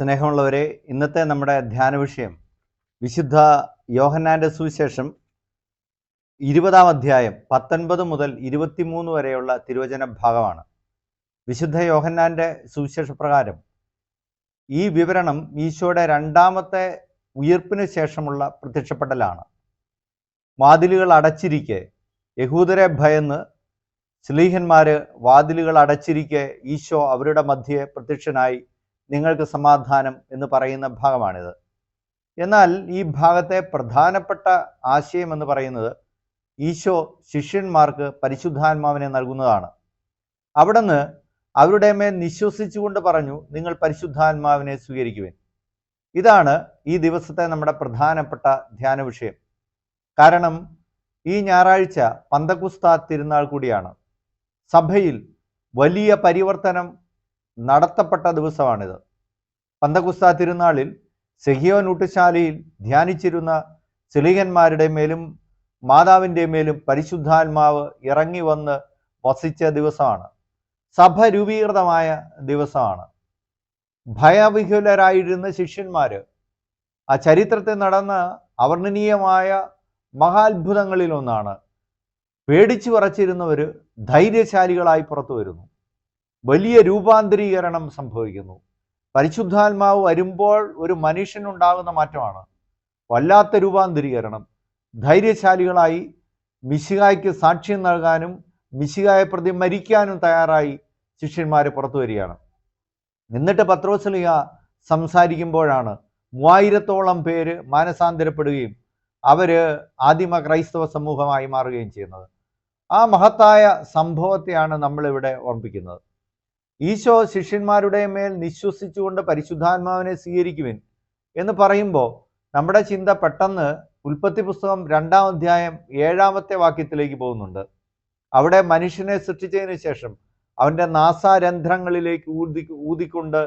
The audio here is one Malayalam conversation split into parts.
സ്നേഹമുള്ളവരെ ഇന്നത്തെ നമ്മുടെ ധ്യാന വിഷയം വിശുദ്ധ യോഹന്നാന്റെ സുവിശേഷം ഇരുപതാം അധ്യായം പത്തൊൻപത് മുതൽ ഇരുപത്തിമൂന്ന് വരെയുള്ള തിരുവചന ഭാഗമാണ്. വിശുദ്ധ യോഹന്നാന്റെ സുവിശേഷ പ്രകാരം ഈ വിവരണം ഈശോയുടെ രണ്ടാമത്തെ ഉയർപ്പിന് ശേഷമുള്ള പ്രത്യക്ഷപ്പെടലാണ്. വാതിലുകൾ അടച്ചിരിക്കെ യഹൂദരെ ഭയന്ന് സ്ലീഹന്മാര് വാതിലുകൾ അടച്ചിരിക്കെ ഈശോ അവരുടെ മധ്യേ പ്രത്യക്ഷനായി നിങ്ങൾക്ക് സമാധാനം എന്ന് പറയുന്ന ഭാഗമാണിത്. എന്നാൽ ഈ ഭാഗത്തെ പ്രധാനപ്പെട്ട ആശയം എന്ന് പറയുന്നത് ഈശോ ശിഷ്യന്മാർക്ക് പരിശുദ്ധാത്മാവിനെ നൽകുന്നതാണ്. അവിടുന്ന് അവരുടെ മേൽ നിശ്വസിച്ചുകൊണ്ട് പറഞ്ഞു നിങ്ങൾ പരിശുദ്ധാത്മാവിനെ സ്വീകരിക്കുവിൻ. ഇതാണ് ഈ ദിവസത്തെ നമ്മുടെ പ്രധാനപ്പെട്ട ധ്യാന വിഷയം. കാരണം ഈ ഞായറാഴ്ച പന്തകുസ്ത തിരുനാൾ കൂടിയാണ്. സഭയിൽ വലിയ പരിവർത്തനം നടത്തപ്പെട്ട ദിവസമാണിത്. പന്തകുസ്ത തിരുനാളിൽ സെഹിയോൻ ഊട്ടുശാലയിൽ ധ്യാനിച്ചിരുന്ന ചെളികന്മാരുടെ മേലും മാതാവിന്റെ മേലും പരിശുദ്ധാത്മാവ് ഇറങ്ങി വന്ന് വസിച്ച ദിവസമാണ്. സഭ രൂപീകൃതമായ ദിവസമാണ്. ഭയവിഹുലരായിരുന്ന ശിഷ്യന്മാർ ആ ചരിത്രത്തിൽ നടന്ന അവർണനീയമായ മഹാത്ഭുതങ്ങളിൽ ഒന്നാണ് പേടിച്ചു പറച്ചിരുന്നവർ ധൈര്യശാലികളായി പുറത്തു വരുന്നു വലിയ രൂപാന്തരീകരണം സംഭവിക്കുന്നു. പരിശുദ്ധാത്മാവ് വരുമ്പോൾ ഒരു മനുഷ്യനുണ്ടാകുന്ന മാറ്റമാണ്. വല്ലാത്ത രൂപാന്തരീകരണം. ധൈര്യശാലികളായി മിശികായ്ക്ക് സാക്ഷ്യം നൽകാനും മിശികായെ പ്രതി മരിക്കാനും തയ്യാറായി ശിഷ്യന്മാർ പുറത്തു വരികയാണ്. എന്നിട്ട് പത്രോസ്ലിയ സംസാരിക്കുമ്പോഴാണ് മൂവായിരത്തോളം പേര് മാനസാന്തരപ്പെടുകയും അവർ ആദിമ ക്രൈസ്തവ സമൂഹമായി മാറുകയും ചെയ്യുന്നത്. ആ മഹത്തായ സംഭവത്തെയാണ് നമ്മളിവിടെ ഓർമ്മിപ്പിക്കുന്നത്. ഈശോ ശിഷ്യന്മാരുടെ മേൽ നിശ്വസിച്ചുകൊണ്ട് പരിശുദ്ധാത്മാവിനെ സ്വീകരിക്കുവിൻ എന്ന് പറയുമ്പോൾ നമ്മുടെ ചിന്ത പെട്ടെന്ന് ഉൽപ്പത്തി പുസ്തകം രണ്ടാം അധ്യായം ഏഴാമത്തെ വാക്യത്തിലേക്ക് പോകുന്നുണ്ട്. അവിടെ മനുഷ്യനെ സൃഷ്ടിച്ചതിന് ശേഷം അവന്റെ നാസാരന്ധ്രങ്ങളിലേക്ക് ഊതി ഊതിക്കൊണ്ട്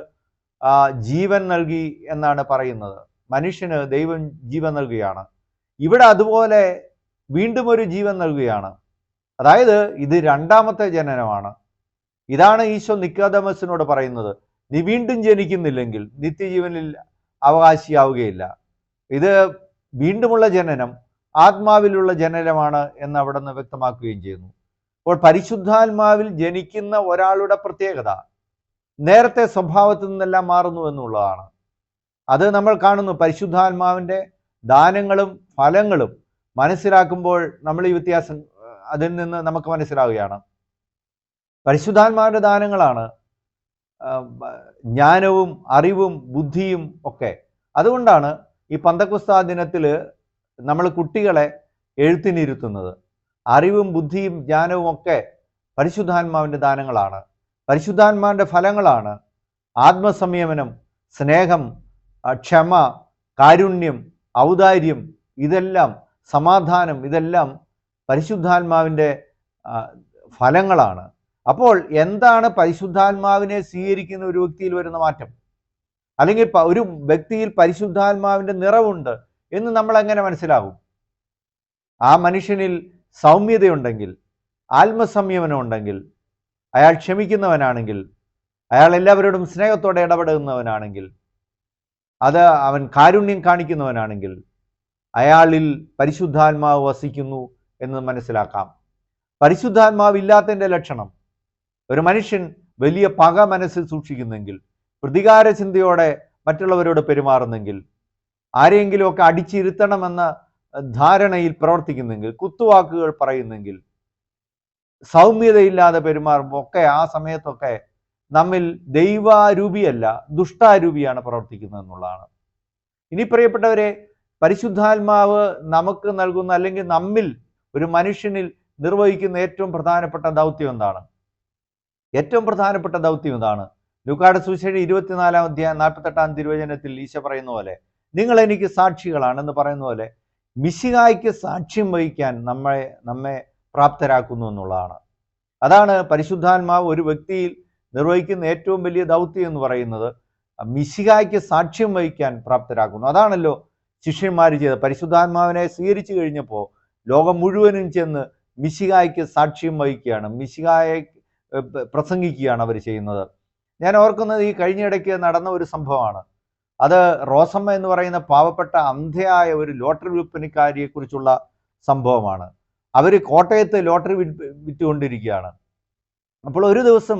ജീവൻ നൽകി എന്നാണ് പറയുന്നത്. മനുഷ്യന് ദൈവം ജീവൻ നൽകുകയാണ്. ഇവിടെ അതുപോലെ വീണ്ടും ഒരു ജീവൻ നൽകുകയാണ്. അതായത് ഇത് രണ്ടാമത്തെ ജനനമാണ്. ഇതാണ് ഈശോ നിക്കാദമസിനോട് പറയുന്നത്. നീ വീണ്ടും ജനിക്കുന്നില്ലെങ്കിൽ നിത്യജീവനിൽ അവകാശിയാവുകയില്ല. ഇത് വീണ്ടുമുള്ള ജനനം ആത്മാവിലുള്ള ജനനമാണ് എന്ന് അവിടെ നിന്ന് വ്യക്തമാക്കുകയും ചെയ്യുന്നു. അപ്പോൾ പരിശുദ്ധാത്മാവിൽ ജനിക്കുന്ന ഒരാളുടെ പ്രത്യേകത നേരത്തെ സ്വഭാവത്തിൽ നിന്നെല്ലാം മാറുന്നു എന്നുള്ളതാണ്. അത് നമ്മൾ കാണുന്നു. പരിശുദ്ധാത്മാവിന്റെ ദാനങ്ങളും ഫലങ്ങളും മനസ്സിലാക്കുമ്പോൾ നമ്മൾ ഈ വ്യത്യാസം അതിൽ നിന്ന് നമുക്ക് മനസ്സിലാവുകയാണ്. പരിശുദ്ധാത്മാവിന്റെ ദാനങ്ങളാണ്. ജ്ഞാനവും അറിവും ബുദ്ധിയും ഒക്കെ. അതുകൊണ്ടാണ് ഈ പന്തക്കുസ്ത ദിനത്തിൽ നമ്മൾ കുട്ടികളെ എഴുത്തിനിരുത്തുന്നത്. അറിവും ബുദ്ധിയും ജ്ഞാനവും ഒക്കെ പരിശുദ്ധാത്മാവിന്റെ ദാനങ്ങളാണ്. പരിശുദ്ധാത്മാവിന്റെ ഫലങ്ങളാണ് ആത്മസംയമനം സ്നേഹം ക്ഷമ കാരുണ്യം ഔദാര്യം ഇതെല്ലാം സമാധാനം ഇതെല്ലാം പരിശുദ്ധാത്മാവിന്റെ ഫലങ്ങളാണ്. അപ്പോൾ എന്താണ് പരിശുദ്ധാത്മാവിനെ സ്വീകരിക്കുന്ന ഒരു വ്യക്തിയിൽ വരുന്ന മാറ്റം? അല്ലെങ്കിൽ ഒരു വ്യക്തിയിൽ പരിശുദ്ധാത്മാവിന്റെ നിറവുണ്ട് എന്ന് നമ്മൾ എങ്ങനെ മനസ്സിലാകും? ആ മനുഷ്യനിൽ സൗമ്യതയുണ്ടെങ്കിൽ ആത്മസംയമനം ഉണ്ടെങ്കിൽ അയാൾ ക്ഷമിക്കുന്നവനാണെങ്കിൽ അയാൾ എല്ലാവരോടും സ്നേഹത്തോടെ ഇടപെടുന്നവനാണെങ്കിൽ അത് അവൻ കാരുണ്യം കാണിക്കുന്നവനാണെങ്കിൽ അയാളിൽ പരിശുദ്ധാത്മാവ് വസിക്കുന്നു എന്ന് മനസ്സിലാക്കാം. പരിശുദ്ധാത്മാവ് ഇല്ലാത്തതിന്റെ ലക്ഷണം ഒരു മനുഷ്യൻ വലിയ പക മനസ്സിൽ സൂക്ഷിക്കുന്നെങ്കിൽ പ്രതികാര ചിന്തയോടെ മറ്റുള്ളവരോട് പെരുമാറുന്നെങ്കിൽ ആരെയെങ്കിലുമൊക്കെ അടിച്ചിരുത്തണമെന്ന ധാരണയിൽ പ്രവർത്തിക്കുന്നെങ്കിൽ കുത്തുവാക്കുകൾ പറയുന്നെങ്കിൽ സൗമ്യതയില്ലാതെ പെരുമാറുമ്പോൾ ഒക്കെ ആ സമയത്തൊക്കെ നമ്മിൽ ദൈവാരൂപിയല്ല ദുഷ്ടാരൂപിയാണ് പ്രവർത്തിക്കുന്നത് എന്നുള്ളതാണ്. ഇനി പ്രിയപ്പെട്ടവരെ പരിശുദ്ധാത്മാവ് നമുക്ക് നൽകുന്ന അല്ലെങ്കിൽ നമ്മിൽ ഒരു മനുഷ്യനിൽ നിർവഹിക്കുന്ന ഏറ്റവും പ്രധാനപ്പെട്ട ദൗത്യം എന്താണ്? ഏറ്റവും പ്രധാനപ്പെട്ട ദൗത്യം ഇതാണ്. ലുക്കാട് സുശേഷി ഇരുപത്തിനാലാം അധ്യായം നാൽപ്പത്തെട്ടാം തിരുവചനത്തിൽ ഈശ പറയുന്ന പോലെ നിങ്ങൾ എനിക്ക് സാക്ഷികളാണെന്ന് പറയുന്ന പോലെ മിശികായ്ക്ക് സാക്ഷ്യം വഹിക്കാൻ നമ്മെ നമ്മെ പ്രാപ്തരാക്കുന്നു എന്നുള്ളതാണ്. അതാണ് പരിശുദ്ധാത്മാവ് ഒരു വ്യക്തിയിൽ നിർവഹിക്കുന്ന ഏറ്റവും വലിയ ദൗത്യം എന്ന് പറയുന്നത്. മിശികായ്ക്ക് സാക്ഷ്യം വഹിക്കാൻ പ്രാപ്തരാക്കുന്നു. അതാണല്ലോ ശിഷ്യന്മാർ ചെയ്തത്. പരിശുദ്ധാത്മാവിനെ സ്വീകരിച്ചു കഴിഞ്ഞപ്പോൾ ലോകം മുഴുവനും ചെന്ന് മിശികായ്ക്ക് സാക്ഷ്യം വഹിക്കുകയാണ്. മിശികായെ പ്രസംഗിക്കുകയാണ് അവർ ചെയ്യുന്നത്. ഞാൻ ഓർക്കുന്നത് ഈ കഴിഞ്ഞിടയ്ക്ക് നടന്ന ഒരു സംഭവമാണ്. അത് റോസമ്മ എന്ന് പറയുന്ന പാവപ്പെട്ട അന്ധയായ ഒരു ലോട്ടറി വിൽപ്പനക്കാരിയെ കുറിച്ചുള്ള സംഭവമാണ്. അവർ കോട്ടയത്ത് ലോട്ടറി വിറ്റ് വിറ്റുകൊണ്ടിരിക്കുകയാണ്. അപ്പോൾ ഒരു ദിവസം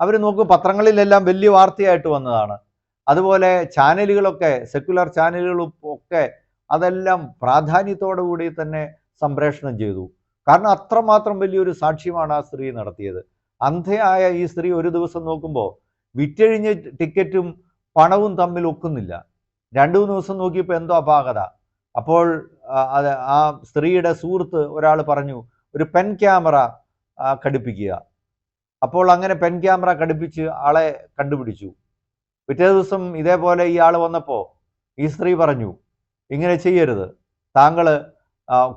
അവർ നോക്കും പത്രങ്ങളിലെല്ലാം വലിയ വാർത്തയായിട്ട് വന്നതാണ്. അതുപോലെ ചാനലുകളൊക്കെ സെക്യുലർ ചാനലുകളും ഒക്കെ അതെല്ലാം പ്രാധാന്യത്തോടു കൂടി തന്നെ സംപ്രേഷണം ചെയ്തു. കാരണം അത്രമാത്രം വലിയൊരു സാക്ഷ്യമാണ് ആ സ്ത്രീ നടത്തിയത്. അന്ധയായ ഈ സ്ത്രീ ഒരു ദിവസം നോക്കുമ്പോൾ വിറ്റഴിഞ്ഞ ടിക്കറ്റും പണവും തമ്മിൽ ഒക്കുന്നില്ല. രണ്ടു മൂന്ന് ദിവസം നോക്കിയപ്പോൾ എന്തോ അപാകത. അപ്പോൾ അത് ആ സ്ത്രീയുടെ സുഹൃത്ത് ഒരാൾ പറഞ്ഞു ഒരു പെൻ ക്യാമറ ഘടിപ്പിക്കുക. അപ്പോൾ അങ്ങനെ പെൻ ക്യാമറ ഘടിപ്പിച്ച് ആളെ കണ്ടുപിടിച്ചു. പിറ്റേ ദിവസം ഇതേപോലെ ഈ ആൾ വന്നപ്പോൾ ഈ സ്ത്രീ പറഞ്ഞു ഇങ്ങനെ ചെയ്യരുത്. താങ്കൾ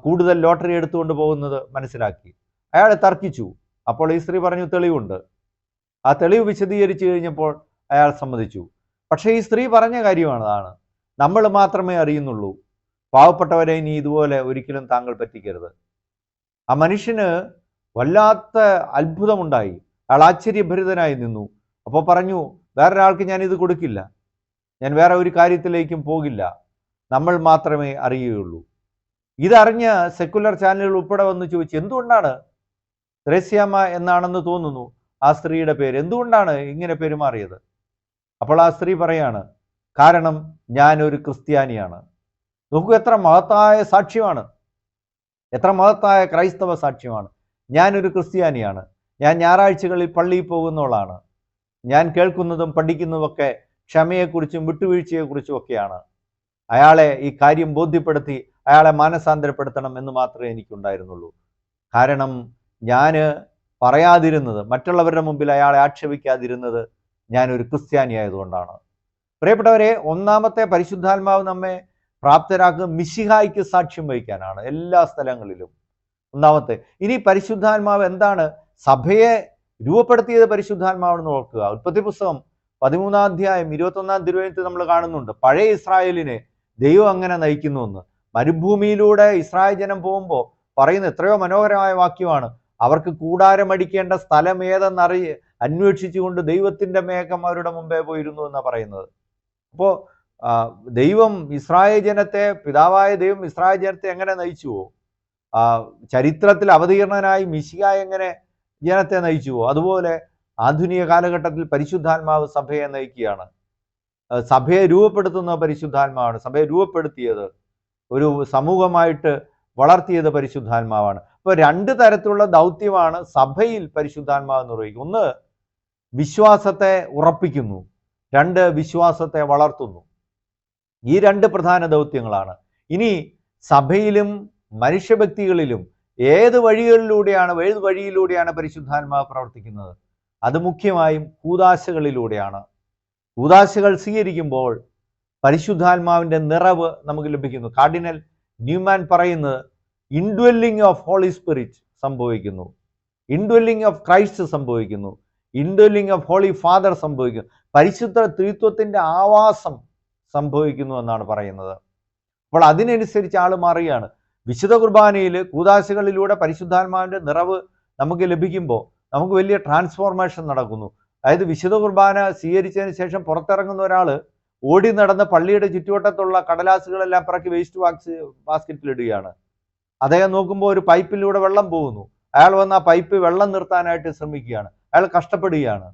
കൂടുതൽ ലോട്ടറി എടുത്തുകൊണ്ട് പോകുന്നത് മനസ്സിലാക്കി. അയാളെ തർക്കിച്ചു. അപ്പോൾ ഈ സ്ത്രീ പറഞ്ഞു തെളിവുണ്ട്. ആ തെളിവ് വിശദീകരിച്ചു കഴിഞ്ഞപ്പോൾ അയാൾ സമ്മതിച്ചു. പക്ഷേ ഈ സ്ത്രീ പറഞ്ഞ കാര്യമാണ് അതാണ്. നമ്മൾ മാത്രമേ അറിയുന്നുള്ളൂ. പാവപ്പെട്ടവരെ ഇനി ഇതുപോലെ ഒരിക്കലും താങ്കൾ പറ്റിക്കരുത്. ആ മനുഷ്യന് വല്ലാത്ത അത്ഭുതമുണ്ടായി. അയാൾ ആശ്ചര്യഭരിതനായി നിന്നു. അപ്പോൾ പറഞ്ഞു വേറൊരാൾക്ക് ഞാൻ ഇത് കൊടുക്കില്ല. ഞാൻ വേറെ ഒരു കാര്യത്തിലേക്കും പോകില്ല. നമ്മൾ മാത്രമേ അറിയുകയുള്ളൂ. ഇതറിഞ്ഞ് സെക്കുലർ ചാനലുകൾ ഉൾപ്പെടെ വന്ന് ചോദിച്ചു എന്തുകൊണ്ടാണ് ത്രേസ്യാമ്മ എന്നാണെന്ന് തോന്നുന്നു ആ സ്ത്രീയുടെ പേര്. എന്തുകൊണ്ടാണ് ഇങ്ങനെ പെരുമാറിയത്? അപ്പോൾ ആ സ്ത്രീ പറയാണ് കാരണം ഞാൻ ഒരു ക്രിസ്ത്യാനിയാണ്. നോക്കൂ എത്ര മഹത്തായ സാക്ഷ്യമാണ്. എത്ര മഹത്തായ ക്രൈസ്തവ സാക്ഷ്യമാണ്. ഞാനൊരു ക്രിസ്ത്യാനിയാണ്. ഞാൻ ഞായറാഴ്ചകളിൽ പള്ളിയിൽ പോകുന്നവളാണ്. ഞാൻ കേൾക്കുന്നതും പഠിക്കുന്നതുമൊക്കെ ക്ഷമയെക്കുറിച്ചും വിട്ടുവീഴ്ചയെക്കുറിച്ചും ഒക്കെയാണ് അയാളെ ഈ കാര്യം ബോധ്യപ്പെടുത്തി അയാളെ മാനസാന്തരപ്പെടുത്തണം എന്ന് മാത്രമേ എനിക്കുണ്ടായിരുന്നുള്ളൂ. കാരണം ഞാൻ പറയാതിരുന്നത് മറ്റുള്ളവരുടെ മുമ്പിൽ അയാളെ ആക്ഷേപിക്കാതിരുന്നത് ഞാനൊരു ക്രിസ്ത്യാനി ആയതുകൊണ്ടാണ്. പ്രിയപ്പെട്ടവരെ ഒന്നാമത്തെ പരിശുദ്ധാത്മാവ് നമ്മെ പ്രാപ്തരാക്കുക മിശിഹായിക്ക് സാക്ഷ്യം വഹിക്കാനാണ് എല്ലാ സ്ഥലങ്ങളിലും. ഒന്നാമത്തെ ഇനി പരിശുദ്ധാത്മാവ് എന്താണ്? സഭയെ രൂപപ്പെടുത്തിയത് പരിശുദ്ധാത്മാവെന്ന് ഓർക്കുക. ഉൽപ്പത്തി പുസ്തകം പതിമൂന്നാം അധ്യായം ഇരുപത്തൊന്നാം തിരുവനന്തപുരത്ത് നമ്മൾ കാണുന്നുണ്ട് പഴയ ഇസ്രായേലിനെ ദൈവം അങ്ങനെ നയിക്കുന്നു എന്ന്. മരുഭൂമിയിലൂടെ ഇസ്രായേൽ ജനം പോകുമ്പോൾ പറയുന്ന എത്രയോ മനോഹരമായ വാക്യമാണ് അവർക്ക് കൂടാരമടിക്കേണ്ട സ്ഥലം ഏതെന്നറി അന്വേഷിച്ചുകൊണ്ട് ദൈവത്തിന്റെ മേഘം അവരുടെ മുമ്പേ പോയിരുന്നു എന്നാണ് പറയുന്നത്. അപ്പോൾ ദൈവം ഇസ്രായേൽ ജനത്തെ പിതാവായ ദൈവം ഇസ്രായേൽ ജനത്തെ എങ്ങനെ നയിച്ചുവോ? ചരിത്രത്തിൽ അവതീർണനായി മിശിക എങ്ങനെ ജനത്തെ നയിച്ചുവോ? അതുപോലെ ആധുനിക കാലഘട്ടത്തിൽ പരിശുദ്ധാത്മാവ് സഭയെ നയിക്കുകയാണ്. സഭയെ രൂപപ്പെടുത്തുന്ന പരിശുദ്ധാത്മാവാണ്. സഭയെ രൂപപ്പെടുത്തിയത് ഒരു സമൂഹമായിട്ട് വളർത്തിയത് പരിശുദ്ധാത്മാവാണ്. അപ്പോൾ രണ്ട് തരത്തിലുള്ള ദൗത്യമാണ് സഭയിൽ പരിശുദ്ധാത്മാവ് നിർവഹിക്കുന്നത്. ഒന്ന് വിശ്വാസത്തെ ഉറപ്പിക്കുന്നു. രണ്ട് വിശ്വാസത്തെ വളർത്തുന്നു. ഈ രണ്ട് പ്രധാന ദൗത്യങ്ങളാണ്. ഇനി സഭയിലും മനുഷ്യവ്യക്തികളിലും ഏത് വഴികളിലൂടെയാണ് ഏത് വഴിയിലൂടെയാണ് പരിശുദ്ധാത്മാവ് പ്രവർത്തിക്കുന്നത്? അത് മുഖ്യമായും കൂതാശകളിലൂടെയാണ് കൂതാശകൾ സ്വീകരിക്കുമ്പോൾ പരിശുദ്ധാത്മാവിന്റെ നിറവ് നമുക്ക് ലഭിക്കുന്നു. കാർഡിനൽ ന്യൂമാൻ പറയുന്നത് ഇൻഡ്വെല്ലിംഗ് ഓഫ് ഹോളി സ്പിരിറ്റ് സംഭവിക്കുന്നു. ഇൻഡ്വെല്ലിംഗ് ഓഫ് ക്രൈസ്റ്റ് സംഭവിക്കുന്നു. ഇൻഡ്വെല്ലിംഗ് ഓഫ് ഹോളി ഫാദർ സംഭവിക്കുന്നു. പരിശുദ്ധ ത്രിത്വത്തിന്റെ ആവാസം സംഭവിക്കുന്നു എന്നാണ് പറയുന്നത്. അപ്പോൾ അതിനനുസരിച്ച് ആൾ മാറുകയാണ്. വിശുദ്ധ കുർബാനയിൽ കൂതാശകളിലൂടെ പരിശുദ്ധാത്മാവിന്റെ നിറവ് നമുക്ക് ലഭിക്കുമ്പോൾ നമുക്ക് വലിയ ട്രാൻസ്ഫോർമേഷൻ നടക്കുന്നു. അതായത് വിശുദ്ധ കുർബാന സ്വീകരിച്ചതിന് ശേഷം പുറത്തിറങ്ങുന്ന ഒരാൾ ഓടി നടന്ന് പള്ളിയുടെ ചുറ്റുവട്ടത്തുള്ള കടലാസുകളെല്ലാം പിറക്കി വേസ്റ്റ് ബാക്സ് ബാസ്ക്കറ്റിൽ ഇടുകയാണ്. അദ്ദേഹം നോക്കുമ്പോൾ ഒരു പൈപ്പിലൂടെ വെള്ളം പോകുന്നു. അയാൾ വന്ന് ആ പൈപ്പ് വെള്ളം നിർത്താനായിട്ട് ശ്രമിക്കുകയാണ്. അയാൾ കഷ്ടപ്പെടുകയാണ്.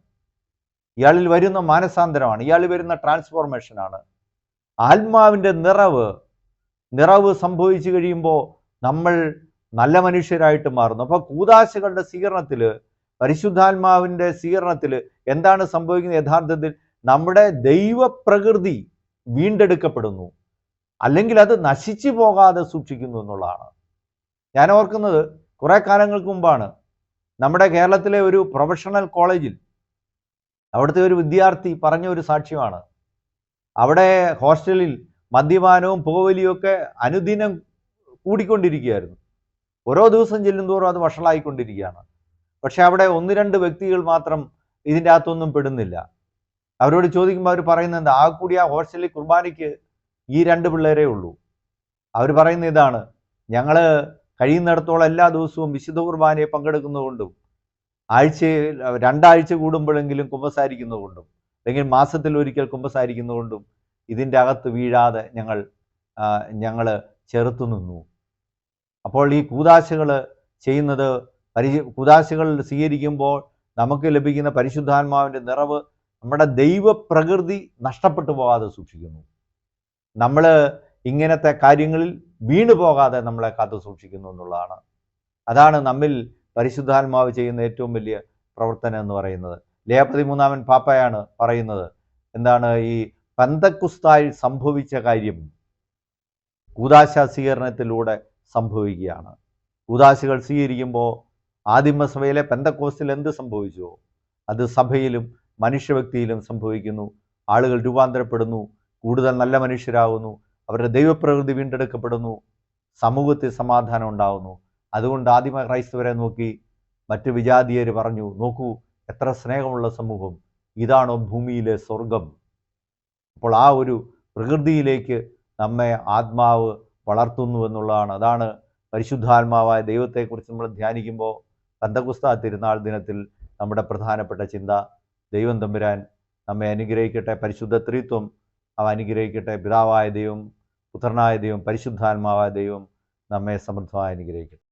ഇയാളിൽ വരുന്ന മാനസാന്തരമാണ്. ഇയാൾ വരുന്ന ട്രാൻസ്ഫോർമേഷനാണ്. ആത്മാവിന്റെ നിറവ് നിറവ് സംഭവിച്ചു കഴിയുമ്പോൾ നമ്മൾ നല്ല മനുഷ്യരായിട്ട് മാറുന്നു. അപ്പോൾ കൂതാശകളുടെ സ്വീകരണത്തിൽ പരിശുദ്ധാത്മാവിന്റെ സ്വീകരണത്തിൽ എന്താണ് സംഭവിക്കുന്നത്? യഥാർത്ഥത്തിൽ നമ്മുടെ ദൈവപ്രകൃതി വീണ്ടെടുക്കപ്പെടുന്നു. അല്ലെങ്കിൽ അത് നശിച്ചു പോകാതെ സൂക്ഷിക്കുന്നു എന്നുള്ളതാണ്. ഞാൻ ഓർക്കുന്നത് കുറേ കാലങ്ങൾക്ക് മുമ്പാണ് നമ്മുടെ കേരളത്തിലെ ഒരു പ്രൊഫഷണൽ കോളേജിൽ അവിടുത്തെ ഒരു വിദ്യാർത്ഥി പറഞ്ഞ ഒരു സാക്ഷ്യമാണ്. അവിടെ ഹോസ്റ്റലിൽ മദ്യപാനവും പുകവലിയും ഒക്കെ അനുദിനം കൂടിക്കൊണ്ടിരിക്കുകയായിരുന്നു. ഓരോ ദിവസം ചെല്ലുന്തോറും അത് വഷളായിക്കൊണ്ടിരിക്കുകയാണ്. പക്ഷെ അവിടെ ഒന്ന് രണ്ട് വ്യക്തികൾ മാത്രം ഇതിന്റെ അകത്തൊന്നും പെടുന്നില്ല. അവരോട് ചോദിക്കുമ്പോൾ അവർ പറയുന്നത് ആ കൂടി ആ ഹോസ്റ്റലിൽ കുർബാനയ്ക്ക് ഈ രണ്ട് പിള്ളേരേ ഉള്ളൂ. അവർ പറയുന്ന ഇതാണ്. ഞങ്ങൾ കഴിയുന്നിടത്തോളം എല്ലാ ദിവസവും വിശുദ്ധ കുർബാനയെ പങ്കെടുക്കുന്നതുകൊണ്ടും ആഴ്ചയിൽ രണ്ടാഴ്ച കൂടുമ്പോഴെങ്കിലും കുമ്പസാരിക്കുന്നതുകൊണ്ടും അല്ലെങ്കിൽ മാസത്തിൽ ഒരിക്കൽ കുമ്പസാരിക്കുന്നതുകൊണ്ടും ഇതിന്റെ അകത്ത് വീഴാതെ ഞങ്ങൾ ഞങ്ങൾ ചെറുത്തു നിന്നു. അപ്പോൾ ഈ കൂതാശകൾ ചെയ്യുന്നത് പരി കൂതാശകൾ സ്വീകരിക്കുമ്പോൾ നമുക്ക് ലഭിക്കുന്ന പരിശുദ്ധാത്മാവിന്റെ നിറവ് നമ്മുടെ ദൈവപ്രകൃതി നഷ്ടപ്പെട്ടു പോകാതെ സൂക്ഷിക്കുന്നു. നമ്മൾ ഇങ്ങനത്തെ കാര്യങ്ങളിൽ വീണു പോകാതെ നമ്മളെ കാത്തു സൂക്ഷിക്കുന്നു എന്നുള്ളതാണ്. അതാണ് നമ്മിൽ പരിശുദ്ധാത്മാവ് ചെയ്യുന്ന ഏറ്റവും വലിയ പ്രവർത്തനം എന്ന് പറയുന്നത്. ലിയ പതിമൂന്നാമൻ പാപ്പയാണ് പറയുന്നത്. എന്താണ് ഈ പന്തക്കുസ്തായിൽ സംഭവിച്ച കാര്യം കൂതാശ സ്വീകരണത്തിലൂടെ സംഭവിക്കുകയാണ്. കൂതാശകൾ സ്വീകരിക്കുമ്പോൾ ആദിമസഭയിലെ പെന്തക്കോസ്റ്റിൽ എന്ത് സംഭവിച്ചുവോ അത് സഭയിലും മനുഷ്യവ്യക്തിയിലും സംഭവിക്കുന്നു. ആളുകൾ രൂപാന്തരപ്പെടുന്നു. കൂടുതൽ നല്ല മനുഷ്യരാകുന്നു. അവരുടെ ദൈവപ്രകൃതി വീണ്ടെടുക്കപ്പെടുന്നു സമൂഹത്തിൽ സമാധാനം ഉണ്ടാകുന്നു അതുകൊണ്ട് ആദിമ ക്രൈസ്തവരെ നോക്കി മറ്റു വിജാതീയർ പറഞ്ഞു നോക്കൂ എത്ര സ്നേഹമുള്ള സമൂഹം. ഇതാണോ ഭൂമിയിലെ സ്വർഗം അപ്പോൾ ആ ഒരു പ്രകൃതിയിലേക്ക് നമ്മെ ആത്മാവ് വളർത്തുന്നു എന്നുള്ളതാണ്. അതാണ് പരിശുദ്ധാത്മാവായ ദൈവത്തെക്കുറിച്ച് നമ്മൾ ധ്യാനിക്കുമ്പോൾ കന്തകുസ്ത തിരുനാൾ ദിനത്തിൽ നമ്മുടെ പ്രധാനപ്പെട്ട ചിന്ത ദൈവം തമ്പുരാൻ നമ്മെ അനുഗ്രഹിക്കട്ടെ പരിശുദ്ധ ത്രിത്വം അവ അനുഗ്രഹിക്കട്ടെ പിതാവായ ദൈവം പുത്രനായ ദൈവം പരിശുദ്ധാത്മാവായ ദൈവം നമ്മെ സമൃദ്ധമായി അനുഗ്രഹിക്കട്ടെ.